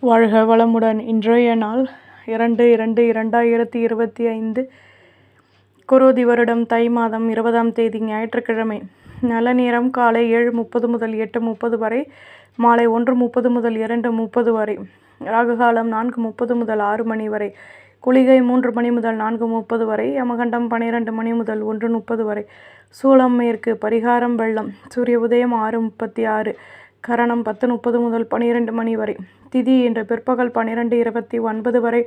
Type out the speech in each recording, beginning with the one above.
வாழ்க வளமுடன். இன்றைய நாள் இரண்டு இரண்டு இரண்டாயிரத்தி இருபத்தி ஐந்து குரோதி வருடம். தை மாதம் இருபதாம் தேதி ஞாயிற்றுக்கிழமை. நல்ல நேரம் காலை ஏழு முப்பது முதல் எட்டு முப்பது வரை மாலை ஒன்று முப்பது முதல் இரண்டு முப்பது வரை ராகுகாலம் நான்கு முப்பது முதல் ஆறு மணி வரை குளிகை மூன்று மணி முதல் நான்கு முப்பது வரை யமகண்டம் பன்னிரெண்டு மணி முதல் ஒன்று முப்பது வரை. சூளம் மேற்கு பரிகாரம் வெள்ளம் சூரிய உதயம் ஆறு முப்பத்தி ஆறு கரணம் பத்து முப்பது முதல் பனிரெண்டு மணி வரை. திதி இன்று பிற்பகல் பன்னிரெண்டு இருபத்தி ஒன்பது வரை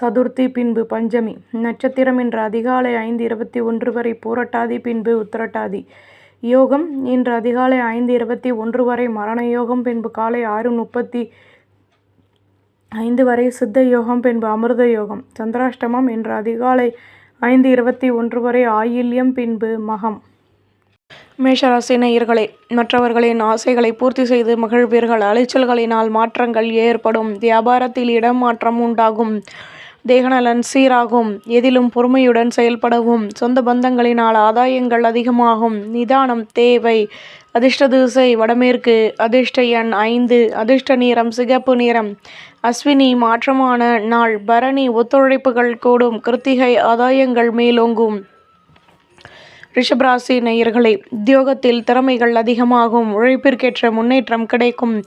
சதுர்த்தி பின்பு பஞ்சமி. நட்சத்திரம் இன்று அதிகாலை ஐந்து இருபத்தி ஒன்று வரை பூரட்டாதி பின்பு உத்திரட்டாதி. யோகம் இன்று அதிகாலை ஐந்து இருபத்தி ஒன்று வரை மரண யோகம் பின்பு காலை ஆறு முப்பத்தி ஐந்து வரை சித்த யோகம் பின்பு அமிர்த யோகம். சந்திராஷ்டமம் இன்று அதிகாலை ஐந்து இருபத்தி ஒன்று வரை ஆயில்யம் பின்பு மகம். மேஷராசி நேயர்களே மற்றவர்களின் ஆசைகளை பூர்த்தி செய்து மகிழ்வீர்கள். அலைச்சல்களினால் மாற்றங்கள் ஏற்படும். வியாபாரத்தில் இடம் மாற்றம் உண்டாகும். தேகநலன் சீராகும். எதிலும் பொறுமையுடன் செயல்படவும். சொந்த பந்தங்களினால் ஆதாயங்கள் அதிகமாகும். நிதானம் தேவை. அதிர்ஷ்ட திசை வடமேற்கு. அதிர்ஷ்ட எண் ஐந்து. அதிர்ஷ்ட நிறம் சிகப்பு நிறம். அஸ்வினி மாற்றமான நாள். பரணி ஒத்துழைப்புகள் கூடும். கிருத்திகை ஆதாயங்கள் மேலோங்கும். ரிஷபராசி நேயர்களே உத்தியோகத்தில் திறமைகள் அதிகமாகும். உழைப்பிற்கேற்ற முன்னேற்றம் கிடைக்கும்.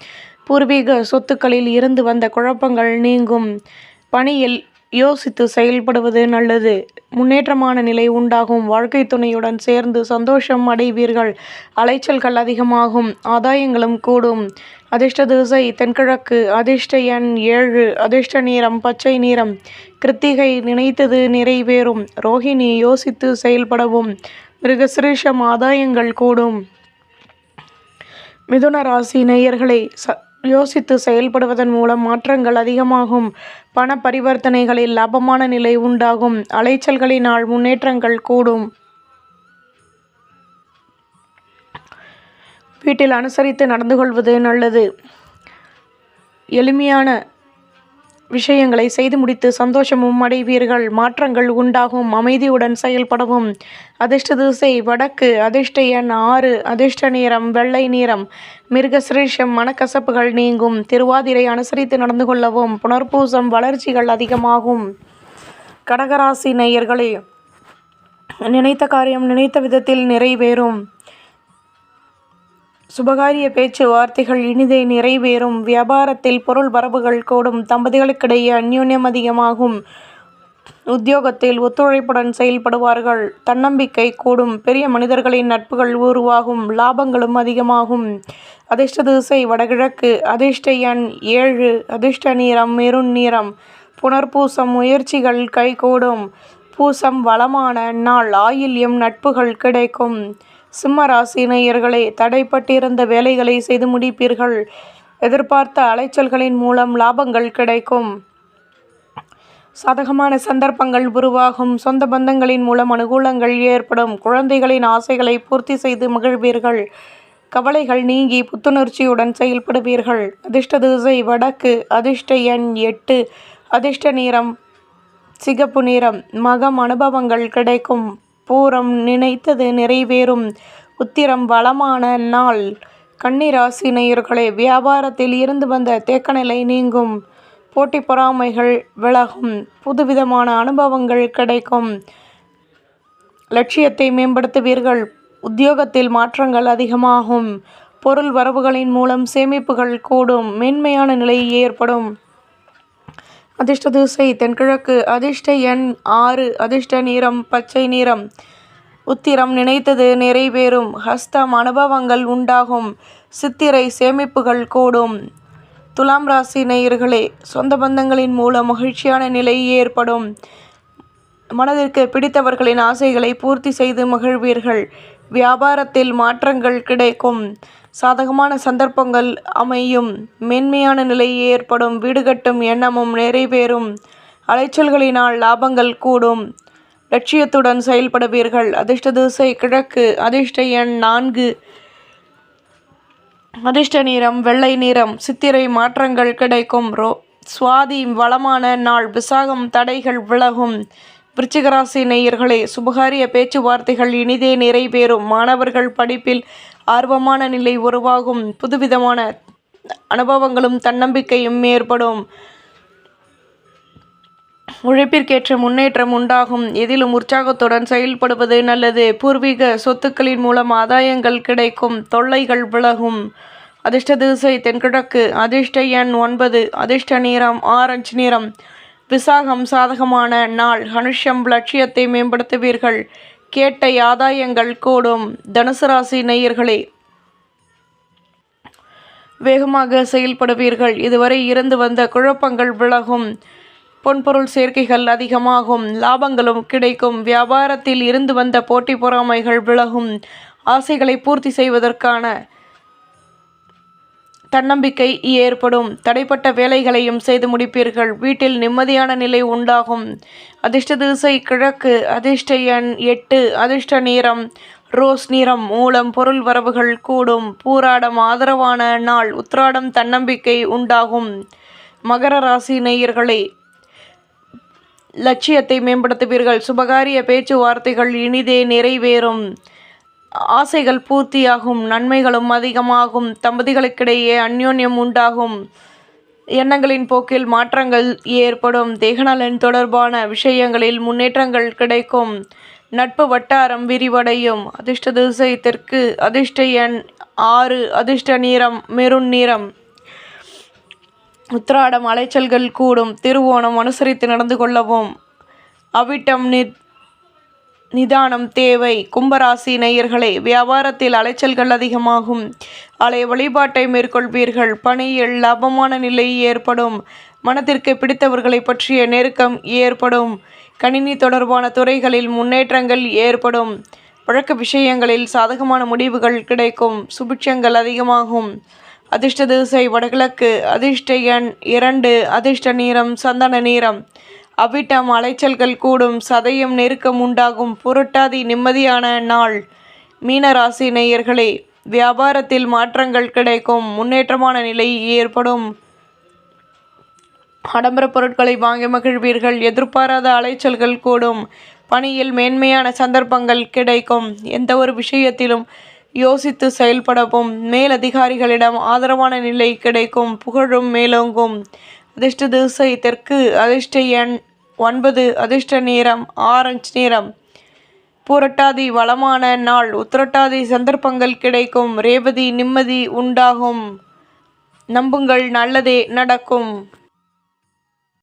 பூர்வீக சொத்துக்களில் இருந்து வந்த குழப்பங்கள் நீங்கும். பணியில் யோசித்து செயல்படுவது நல்லது. முன்னேற்றமான நிலை உண்டாகும். வாழ்க்கை துணையுடன் சேர்ந்து சந்தோஷம் அடைவீர்கள். அலைச்சல்கள் அதிகமாகும். ஆதாயங்களும் கூடும். அதிர்ஷ்ட திசை தென்கிழக்கு. அதிர்ஷ்ட எண் ஏழு. அதிர்ஷ்ட நீரம் பச்சை நீரம் கிருத்திகை நினைத்தது நிறைவேறும். ரோஹிணி யோசித்து செயல்படவும். மிருகசிரேஷம் ஆதாயங்கள் கூடும். மிதுன ராசி நேயர்களை ச யோசித்து செயல்படுவதன் மூலம் மாற்றங்கள் அதிகமாகும். பண பரிவர்த்தனைகளில் லாபமான நிலை உண்டாகும். அலைச்சல்களினால் முன்னேற்றங்கள் கூடும். வீட்டில் அனுசரித்து நடந்து கொள்வது நல்லது. எளிமையான விஷயங்களை செய்து முடித்து சந்தோஷமும் அடைவீர்கள். மாற்றங்கள் உண்டாகும். அமைதியுடன் செயல்படவும். அதிர்ஷ்ட திசை வடக்கு. அதிர்ஷ்ட எண் ஆறு. அதிர்ஷ்ட நிறம் வெள்ளை நிறம். மிருகசிரேஷம் மனக்கசப்புகள் நீங்கும். திருவாதிரை அனுசரித்து நடந்து கொள்ளவும். புனர்பூசம் வளர்ச்சிகள் அதிகமாகும். கடகராசி நேயர்களே நினைத்த காரியம் நினைத்த விதத்தில் நிறைவேறும். சுபகாரிய பேச்சு வார்த்தைகள் இனிதே நிறைவேறும். வியாபாரத்தில் பொருள் வரவுகள் கூடும். தம்பதிகளுக்கிடையே அந்யோன்யம் அதிகமாகும். உத்தியோகத்தில் ஒத்துழைப்புடன் செயல்படுவார்கள். தன்னம்பிக்கை கூடும். பெரிய மனிதர்களின் நட்புகள் உருவாகும் லாபங்களும் அதிகமாகும். அதிர்ஷ்ட திசை வடகிழக்கு. அதிர்ஷ்ட எண் ஏழு. அதிர்ஷ்ட நீரம் மெருண் நீரம் புனர்பூசம் முயற்சிகள் கைகூடும். பூசம் வளமான நாள். ஆயில்யம் நட்புகள் கிடைக்கும். சிம்ம ராசி தடைப்பட்டிருந்த வேலைகளை செய்து முடிப்பீர்கள். எதிர்பார்த்த அலைச்சல்களின் மூலம் லாபங்கள் கிடைக்கும். சாதகமான சந்தர்ப்பங்கள் உருவாகும். சொந்த பந்தங்களின் மூலம் அனுகூலங்கள் ஏற்படும். குழந்தைகளின் ஆசைகளை பூர்த்தி செய்து மகிழ்வீர்கள். கவலைகள் நீங்கி புத்துணர்ச்சியுடன் செயல்படுவீர்கள். அதிர்ஷ்ட திசை வடக்கு அதிர்ஷ்ட எண் எட்டு அதிர்ஷ்ட நிறம் சிகப்பு நிறம். மகம் அனுபவங்கள் கிடைக்கும். பூரம் நினைத்தது நிறைவேறும். உத்திரம் வளமான நாள். கன்னிராசி நேயர்களே வியாபாரத்தில் இருந்து வந்த தேக்கநிலை நீங்கும். போட்டி பொறாமைகள் விலகும். புதுவிதமான அனுபவங்கள் கிடைக்கும். லட்சியத்தை மேம்படுத்துவீர்கள். உத்தியோகத்தில் மாற்றங்கள் அதிகமாகும். பொருள் வரவுகளின் மூலம் சேமிப்புகள் கூடும். மென்மையான நிலை ஏற்படும். அதிர்ஷ்ட திசை தென்கிழக்கு அதிர்ஷ்ட எண் ஆறு அதிர்ஷ்ட நிறம் பச்சை நிறம். உத்திரம் நினைத்தது நிறைவேறும் ஹஸ்தம் அனுபவங்கள் உண்டாகும் சித்திரை சேமிப்புகள் கூடும். துலாம் ராசி நேயர்களே சொந்த பந்தங்களின் மூலம் மகிழ்ச்சியான நிலை ஏற்படும். மனதிற்கு பிடித்தவர்களின் ஆசைகளை பூர்த்தி செய்து மகிழ்வீர்கள். வியாபாரத்தில் மாற்றங்கள் கிடைக்கும். சாதகமான சந்தர்ப்பங்கள் அமையும். மென்மையான நிலை ஏற்படும். வீடு கட்டும் எண்ணமும் நிறைவேறும். அலைச்சல்களினால் லாபங்கள் கூடும். லட்சியத்துடன் செயல்படுவீர்கள். அதிர்ஷ்ட திசை கிழக்கு. அதிர்ஷ்ட எண் நான்கு. அதிர்ஷ்ட நிறம் வெள்ளை நிறம். சித்திரை மாற்றங்கள் கிடைக்கும். ரோ சுவாதி வளமான நாள். விசாகம் தடைகள் விலகும். விருச்சிகராசி நேயர்களே சுபகாரிய பேச்சுவார்த்தைகள் இனிதே நிறைவேறும். மாணவர்கள் படிப்பில் ஆர்வமான நிலை உருவாகும். புதுவிதமான அனுபவங்களும் தன்னம்பிக்கையும் ஏற்படும். உழைப்பிற்கேற்ற முன்னேற்றம் உண்டாகும். எதிலும் உற்சாகத்துடன் செயல்படுவது நல்லது. பூர்வீக சொத்துக்களின் மூலம் ஆதாயங்கள் கிடைக்கும். தொல்லைகள் விலகும். அதிர்ஷ்ட திசை தென்கிழக்கு. அதிர்ஷ்ட எண் ஒன்பது. அதிர்ஷ்ட நிறம் ஆரஞ்சு நிறம். விசாகம் சாதகமான நாள். ஹனுஷம் லட்சியத்தை மேம்படுத்துவீர்கள். கேட்ட ஆதாயங்கள் கூடும். தனுசு ராசி நேயர்களே வேகமாக செயல்படுவீர்கள். இதுவரை இருந்து வந்த குழப்பங்கள் விலகும். பொன்பொருள் சேர்க்கைகள் அதிகமாகும். லாபங்களும் கிடைக்கும். வியாபாரத்தில் இருந்து வந்த போட்டி பொறாமைகள் விலகும். ஆசைகளை பூர்த்தி செய்வதற்கான தன்னம்பிக்கை ஏற்படும். தடைப்பட்ட வேலைகளையும் செய்து முடிப்பீர்கள். வீட்டில் நிம்மதியான நிலை உண்டாகும். அதிர்ஷ்ட திசை கிழக்கு அதிர்ஷ்ட எண் எட்டு அதிர்ஷ்ட நிறம் ரோஸ் நிறம் மூலம் பொருள் வரவுகள் கூடும். பூராடம் ஆதரவான நாள் உத்ராடம் தன்னம்பிக்கை உண்டாகும். மகர ராசி நேயர்களே லட்சியத்தை மேம்படுத்துவீர்கள். சுபகாரிய பேச்சுவார்த்தைகள் இனிதே நிறைவேறும். ஆசைகள் பூர்த்தியாகும் நன்மைகளும் அதிகமாகும் தம்பதிகளுக்கிடையே அந்யோன்யம் உண்டாகும். எண்ணங்களின் போக்கில் மாற்றங்கள் ஏற்படும். தேகநலன் தொடர்பான விஷயங்களில் முன்னேற்றங்கள் கிடைக்கும். நட்பு வட்டாரம் விரிவடையும். அதிர்ஷ்ட திசை தெற்கு அதிர்ஷ்ட எண் ஆறு அதிர்ஷ்ட நிறம் மெருண் நிறம். உத்திராடம் அலைச்சல்கள் கூடும். திருவோணம் அனுசரித்து நடந்து கொள்ளவும். அவிட்டம் நித் நிதானம் தேவை. கும்பராசி நேயர்களே வியாபாரத்தில் அலைச்சல்கள் அதிகமாகும். அலை வழிபாட்டை மேற்கொள்வீர்கள். பணியில் லாபமான நிலை ஏற்படும். மனதிற்கு பிடித்தவர்களை பற்றிய நெருக்கம் ஏற்படும். கணினி தொடர்பான துறைகளில் முன்னேற்றங்கள் ஏற்படும். வழக்கு விஷயங்களில் சாதகமான முடிவுகள் கிடைக்கும். சுபிட்சங்கள் அதிகமாகும். அதிர்ஷ்ட திசை வடகிழக்கு அதிர்ஷ்ட எண் இரண்டு அதிர்ஷ்ட நீரம் சந்தன நீரம் அவிட்டம் அலைச்சல்கள் கூடும் சதயம் நெருக்கம் உண்டாகும் புரட்டாதி நிம்மதியான நாள். மீனராசி நேயர்களே வியாபாரத்தில் மாற்றங்கள் கிடைக்கும் முன்னேற்றமான நிலை ஏற்படும். ஆடம்பர பொருட்களை வாங்கி மகிழ்வீர்கள் எதிர்பாராத அலைச்சல்கள் கூடும் பணியில் மேன்மையான சந்தர்ப்பங்கள் கிடைக்கும். எந்த ஒரு விஷயத்திலும் யோசித்து செயல்படவும் மேலதிகாரிகளிடம் ஆதரவான நிலை கிடைக்கும் புகழும் மேலோங்கும். அதிர்ஷ்ட திசை தெற்கு அதிர்ஷ்ட எண் ஒன்பது அதிர்ஷ்ட நேரம் ஆரஞ்சு நிறம் பூரட்டாதி வளமான நாள் உத்திரட்டாதி சந்தர்ப்பங்கள் கிடைக்கும் ரேவதி நிம்மதி உண்டாகும். நம்புங்கள் நல்லதே நடக்கும்.